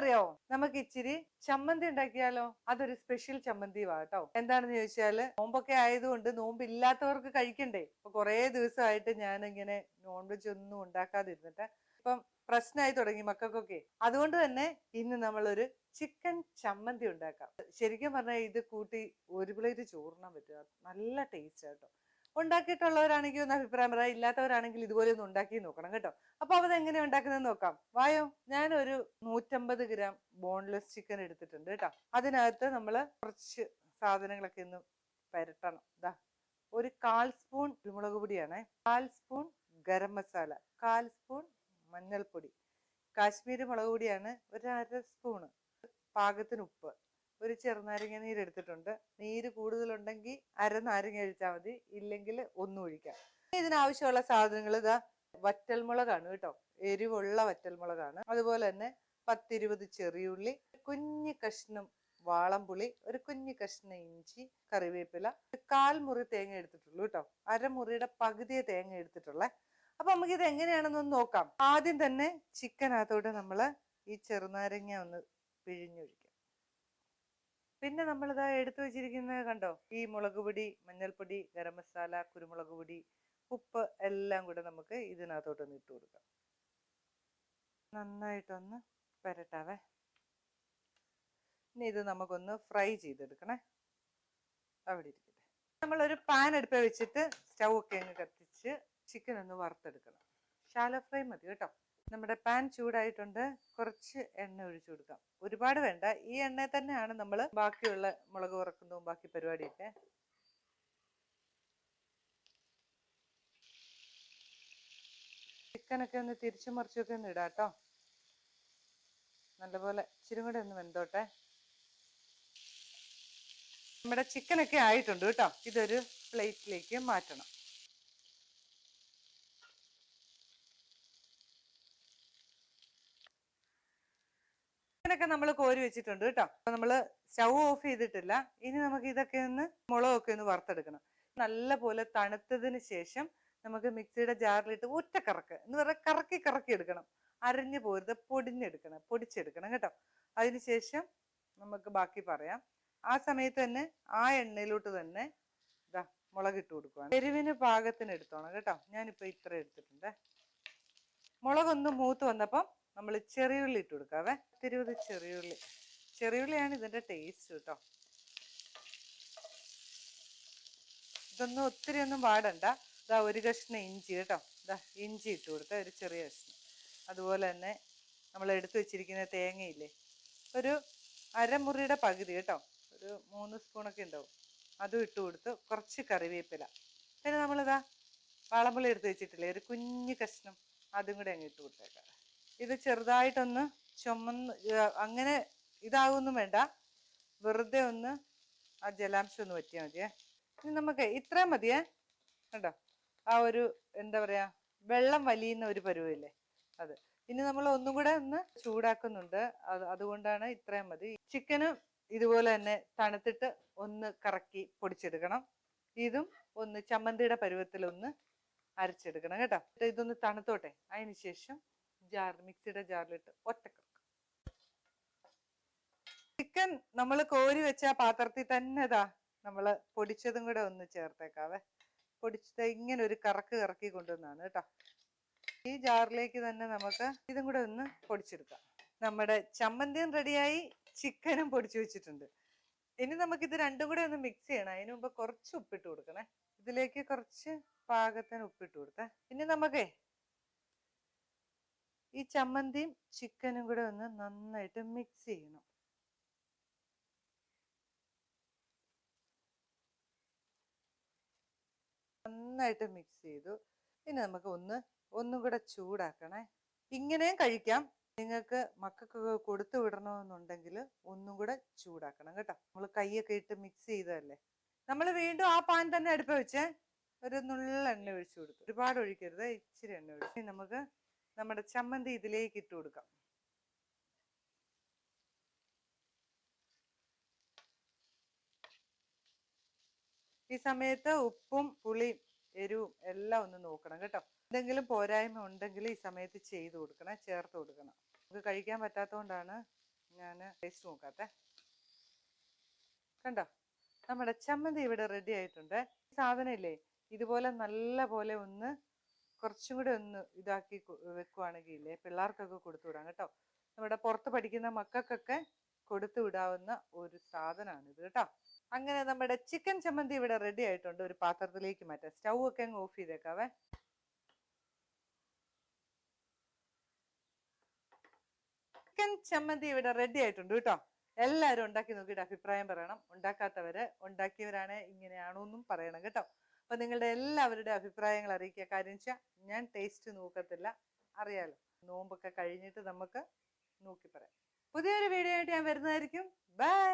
എന്താണെന്നറിയോ നമുക്ക് ഇച്ചിരി ചമ്മന്തി ഉണ്ടാക്കിയാലോ? അതൊരു സ്പെഷ്യൽ ചമ്മന്തി വാട്ടോ എന്താണെന്ന് ചോദിച്ചാൽ നോമ്പൊക്കെ ആയതുകൊണ്ട് നോമ്പ് ഇല്ലാത്തവർക്ക് കഴിക്കണ്ടേ? അപ്പൊ കുറേ ദിവസമായിട്ട് ഞാൻ ഇങ്ങനെ നോൺ വെജ് ഒന്നും ഉണ്ടാക്കാതിരുന്നിട്ട് ഇപ്പം പ്രശ്നമായി തുടങ്ങി മക്കൾക്കൊക്കെ. അതുകൊണ്ട് തന്നെ ഇന്ന് നമ്മളൊരു ചിക്കൻ ചമ്മന്തി ഉണ്ടാക്കാം. ശരിക്കും പറഞ്ഞാൽ ഇത് കൂട്ടി ഒരു പ്ലേറ്റ് ചോറിനാൻ പറ്റുക. നല്ല ടേസ്റ്റ് ആട്ടോ ഉണ്ടാക്കിയിട്ടുള്ളവരാണെങ്കിൽ ഒന്ന് അഭിപ്രായം പറയാം ഇല്ലാത്തവരാണെങ്കിൽ ഇതുപോലെ ഒന്ന് ഉണ്ടാക്കി നോക്കണം കേട്ടോ. അപ്പൊ അവത് എങ്ങനെ ഉണ്ടാക്കുന്നത് നോക്കാം. വായോ ഞാൻ ഒരു നൂറ്റമ്പത് ഗ്രാം ബോൺലെസ് ചിക്കൻ എടുത്തിട്ടുണ്ട് കേട്ടോ. അതിനകത്ത് നമ്മൾ കുറച്ച് സാധനങ്ങളൊക്കെ ഒന്ന് പരട്ടണം. ഇതാ ഒരു കാൽ സ്പൂൺ കുരുമുളക് പൊടിയാണ്. കാൽ സ്പൂൺ ഗരം മസാല. കാൽ സ്പൂൺ മഞ്ഞൾപ്പൊടി. കാശ്മീരി മുളക് പൊടിയാണ്. ഒരു അര സ്പൂണ്. പാകത്തിന് ഉപ്പ്. ഒരു ചെറുനാരങ്ങ നീര് എടുത്തിട്ടുണ്ട് നീര് കൂടുതലുണ്ടെങ്കിൽ അര നാരങ്ങ ഒഴിച്ചാൽ മതി. ഇല്ലെങ്കിൽ ഒന്നും ഒഴിക്കാം. ഇതിനാവശ്യമുള്ള സാധനങ്ങൾ ഇതാ വറ്റൽമുളകാണ് കേട്ടോ. എരിവുള്ള വറ്റൽമുളകാണ്. അതുപോലെ തന്നെ പത്തിരുപത് ചെറിയുള്ളി കുഞ്ഞു കഷ്ണം വാളംപുളി ഒരു കുഞ്ഞു കഷ്ണം ഇഞ്ചി കറിവേപ്പില കാൽ മുറി തേങ്ങ എടുത്തിട്ടുള്ളൂ കേട്ടോ. അരമുറിയുടെ പകുതിയെ തേങ്ങ എടുത്തിട്ടുള്ളേ. അപ്പൊ നമുക്ക് ഇത് എങ്ങനെയാണെന്നൊന്ന് നോക്കാം. ആദ്യം തന്നെ ചിക്കനകത്തോട്ട് നമ്മൾ ഈ ചെറുനാരങ്ങ ഒന്ന് പിഴിഞ്ഞൊഴിക്കാം. പിന്നെ നമ്മൾ ഇതാ എടുത്തു വെച്ചിരിക്കുന്നത് കണ്ടോ? ഈ മുളക് പൊടി മഞ്ഞൾപ്പൊടി ഗരം മസാല കുരുമുളക് പൊടി ഉപ്പ് എല്ലാം കൂടെ നമുക്ക് ഇതിനകത്തോട്ടൊന്ന് ഇട്ട് കൊടുക്കാം. നന്നായിട്ടൊന്ന് പരട്ടാവേ. ഇനി ഇത് നമുക്കൊന്ന് ഫ്രൈ ചെയ്തെടുക്കണേ. അവിടെ ഇരിക്കട്ടെ. നമ്മളൊരു പാൻ എടുപ്പ് വെച്ചിട്ട് സ്റ്റൗ ഒക്കെ അങ്ങ് കത്തിച്ച് ചിക്കൻ ഒന്ന് വറുത്തെടുക്കണം. ഷാലോ ഫ്രൈ മതി കേട്ടോ. നമ്മുടെ പാൻ ചൂടായിട്ടുണ്ട്. കുറച്ച് എണ്ണ ഒഴിച്ചു കൊടുക്കാം. ഒരുപാട് വേണ്ട. ഈ എണ്ണ തന്നെയാണ് നമ്മൾ ബാക്കിയുള്ള മുളക് വറക്കുന്നതും ബാക്കി പരിപാടിയൊക്കെ. ചിക്കനൊക്കെ ഒന്ന് തിരിച്ചു മറിച്ചൊക്കെ ഒന്ന് ഇടാം കേട്ടോ. നല്ലപോലെ ഇച്ചിരി കൂടെ ഒന്ന് വെന്തോട്ടെ. നമ്മുടെ ചിക്കനൊക്കെ ആയിട്ടുണ്ട് കേട്ടോ. ഇതൊരു പ്ലേറ്റിലേക്ക് മാറ്റണം. ചിക്കനൊക്കെ നമ്മൾ കോരി വെച്ചിട്ടുണ്ട് കേട്ടോ. അപ്പൊ നമ്മൾ സ്റ്റൗ ഓഫ് ചെയ്തിട്ടില്ല. ഇനി നമുക്ക് ഇതൊക്കെ ഒന്ന് മുളകൊക്കെ ഒന്ന് വറുത്തെടുക്കണം. നല്ല പോലെ തണുത്തതിന് ശേഷം നമുക്ക് മിക്സിയുടെ ജാറിലിട്ട് ഒറ്റ കറക്ക് എന്ന് പറഞ്ഞാൽ കറക്കി കറക്കി എടുക്കണം. അരഞ്ഞു പോരുത് പൊടിഞ്ഞെടുക്കണം പൊടിച്ചെടുക്കണം കേട്ടോ. അതിനുശേഷം നമുക്ക് ബാക്കി പറയാം. ആ സമയത്ത് തന്നെ ആ എണ്ണയിലോട്ട് തന്നെ ഇതാ മുളക് ഇട്ട് കൊടുക്കുവാണ്. എരിവിന് പാകത്തിന് എടുത്തോണം കേട്ടോ. ഞാനിപ്പോൾ ഇത്ര എടുത്തിട്ടുണ്ട്. മുളകൊന്ന് മൂത്ത് വന്നപ്പം നമ്മൾ ചെറിയുള്ളി ഇട്ട് കൊടുക്കാവേ. പത്തിരുപത് ചെറിയുള്ളി. ചെറിയുള്ളിയാണ് ഇതിന്റെ ടേസ്റ്റ് കേട്ടോ ഇതൊന്നും ഒത്തിരി ഒന്നും പാടണ്ട ഇതാ ഒരു കഷ്ണം ഇഞ്ചി കേട്ടോ. ഇതാ ഇഞ്ചി ഇട്ട് കൊടുത്ത ഒരു ചെറിയ കഷ്ണം. അതുപോലെ തന്നെ നമ്മൾ എടുത്തു വെച്ചിരിക്കുന്ന തേങ്ങയില്ലേ ഒരു അരമുറിയുടെ പകുതി കേട്ടോ. ഒരു മൂന്ന് സ്പൂണൊക്കെ ഉണ്ടാവും. അതും ഇട്ട് കൊടുത്ത് കുറച്ച് കറിവേപ്പില. പിന്നെ നമ്മളിതാ വാളമ്പുളി എടുത്ത് വെച്ചിട്ടില്ലേ ഒരു കുഞ്ഞു കഷ്ണം അതും കൂടെ അങ്ങ് ഇട്ട് കൊടുത്തേക്കാം. ഇത് ചെറുതായിട്ടൊന്ന് ചുമന്ന് അങ്ങനെ ഇതാകൊന്നും വേണ്ട. വെറുതെ ഒന്ന് ആ ജലാംശം ഒന്ന് പറ്റിയാൽ മതിയേ. ഇനി നമുക്ക് ഇത്രയും മതിയേ. കേട്ടോ ആ ഒരു എന്താ പറയാ വെള്ളം വലിയുന്ന ഒരു പരുവല്ലേ അത്. ഇനി നമ്മൾ ഒന്നും കൂടെ ഒന്ന് ചൂടാക്കുന്നുണ്ട്. അത് അതുകൊണ്ടാണ് ഇത്രയും മതി. ചിക്കന് ഇതുപോലെ തന്നെ തണുത്തിട്ട് ഒന്ന് കറക്കി പൊടിച്ചെടുക്കണം. ഇതും ഒന്ന് ചമ്മന്തിയുടെ പരുവത്തിൽ ഒന്ന് അരച്ചെടുക്കണം കേട്ടോ. ഇതൊന്ന് തണുത്തോട്ടെ. അതിന് ശേഷം ജാർ മിക്സിയുടെ ജാറിലിട്ട് ഒറ്റക്കറക്ക് ചിക്കൻ നമ്മൾ കോരി വെച്ച ആ പാത്രത്തിൽ തന്നെ ഇതാ നമ്മൾ പൊടിച്ചതും കൂടെ ഒന്ന് ചേർത്തേക്കാവേ. പൊടിച്ചത് ഇങ്ങനെ ഒരു കറക്ക് കറക്കി കൊണ്ടുവന്നാണ് കേട്ടോ. ഈ ജാറിലേക്ക് തന്നെ നമുക്ക് ഇതും കൂടെ ഒന്ന് പൊടിച്ചെടുക്കാം. നമ്മുടെ ചമ്മന്തിയും റെഡിയായി ചിക്കനും പൊടിച്ചു വെച്ചിട്ടുണ്ട്. ഇനി നമുക്ക് ഇത് രണ്ടും കൂടെ ഒന്ന് മിക്സ് ചെയ്യണം. അതിനു മുമ്പ് കുറച്ച് ഉപ്പിട്ട് കൊടുക്കണേ. ഇതിലേക്ക് കുറച്ച് പാകത്തിന് ഉപ്പിട്ട് കൊടുത്തേ. ഇനി നമുക്കേ ഈ ചമ്മന്തിയും ചിക്കനും കൂടെ ഒന്ന് നന്നായിട്ട് മിക്സ് ചെയ്യണം. നന്നായിട്ട് മിക്സ് ചെയ്തു. ഇനി നമുക്ക് ഒന്ന് ഒന്നും കൂടെ ചൂടാക്കണേ. ഇങ്ങനെയും കഴിക്കാം. നിങ്ങൾക്ക് മക്കൾക്കൊക്കെ കൊടുത്തു വിടണമെന്നുണ്ടെങ്കിൽ ഒന്നും കൂടെ ചൂടാക്കണം കേട്ടോ. നമ്മൾ കൈയൊക്കെ ഇട്ട് മിക്സ് ചെയ്തതല്ലേ. നമ്മൾ വീണ്ടും ആ പാൻ തന്നെ അടുപ്പ് വെച്ചേ. ഒരു നുള്ള എണ്ണ ഒഴിച്ചു കൊടുത്തു. ഒരുപാട് ഒഴിക്കരുത് ഇച്ചിരി എണ്ണ ഒഴിച്ച്. നമുക്ക് നമ്മുടെ ചമ്മന്തി ഇതിലേക്ക് ഇട്ട് കൊടുക്കാം. ഈ സമയത്ത് ഉപ്പും പുളിയും എരിവും എല്ലാം ഒന്ന് നോക്കണം കേട്ടോ. എന്തെങ്കിലും പോരായ്മ ഉണ്ടെങ്കിൽ ഈ സമയത്ത് ചെയ്ത് കൊടുക്കണം ചേർത്ത് കൊടുക്കണം. നമുക്ക് കഴിക്കാൻ പറ്റാത്തതുകൊണ്ടാണ് ഞാൻ ടേസ്റ്റ് നോക്കാത്തെ. കണ്ടോ? നമ്മുടെ ചമ്മന്തി ഇവിടെ റെഡി ആയിട്ടുണ്ട്. സാധനം ഇല്ലേ? ഇതുപോലെ നല്ല പോലെ ഒന്ന് കുറച്ചും കൂടെ ഒന്ന് ഇതാക്കി വെക്കുവാണെങ്കിൽ ഇല്ലേ പിള്ളേർക്കൊക്കെ കൊടുത്തു വിടാം കേട്ടോ. നമ്മുടെ പുറത്ത് പഠിക്കുന്ന മക്കൾക്കൊക്കെ കൊടുത്തു വിടാവുന്ന ഒരു സാധനമാണ് ഇത് കേട്ടോ. അങ്ങനെ നമ്മുടെ ചിക്കൻ ചമ്മന്തി ഇവിടെ റെഡി ആയിട്ടുണ്ട്. ഒരു പാത്രത്തിലേക്ക് മാറ്റാം. സ്റ്റൗ ഒക്കെ അങ്ങ് ഓഫ് ചെയ്തേക്കാവേ. ചിക്കൻ ചമ്മന്തി ഇവിടെ റെഡി ആയിട്ടുണ്ട് കേട്ടോ. എല്ലാവരും ഉണ്ടാക്കി നോക്കിയിട്ട് അഭിപ്രായം പറയണം. ഉണ്ടാക്കാത്തവര് ഉണ്ടാക്കിയവരാണ് ഇങ്ങനെയാണോ എന്നും പറയണം കേട്ടോ. അപ്പൊ നിങ്ങളുടെ എല്ലാവരുടെ അഭിപ്രായങ്ങൾ അറിയിക്കുക. കാര്യം വെച്ചാൽ ഞാൻ ടേസ്റ്റ് നോക്കത്തില്ല. അറിയാലോ. നോമ്പൊക്കെ കഴിഞ്ഞിട്ട് നമുക്ക് നോക്കി പറയാം. പുതിയൊരു വീഡിയോ ആയിട്ട് ഞാൻ വരുന്നതായിരിക്കും. ബൈ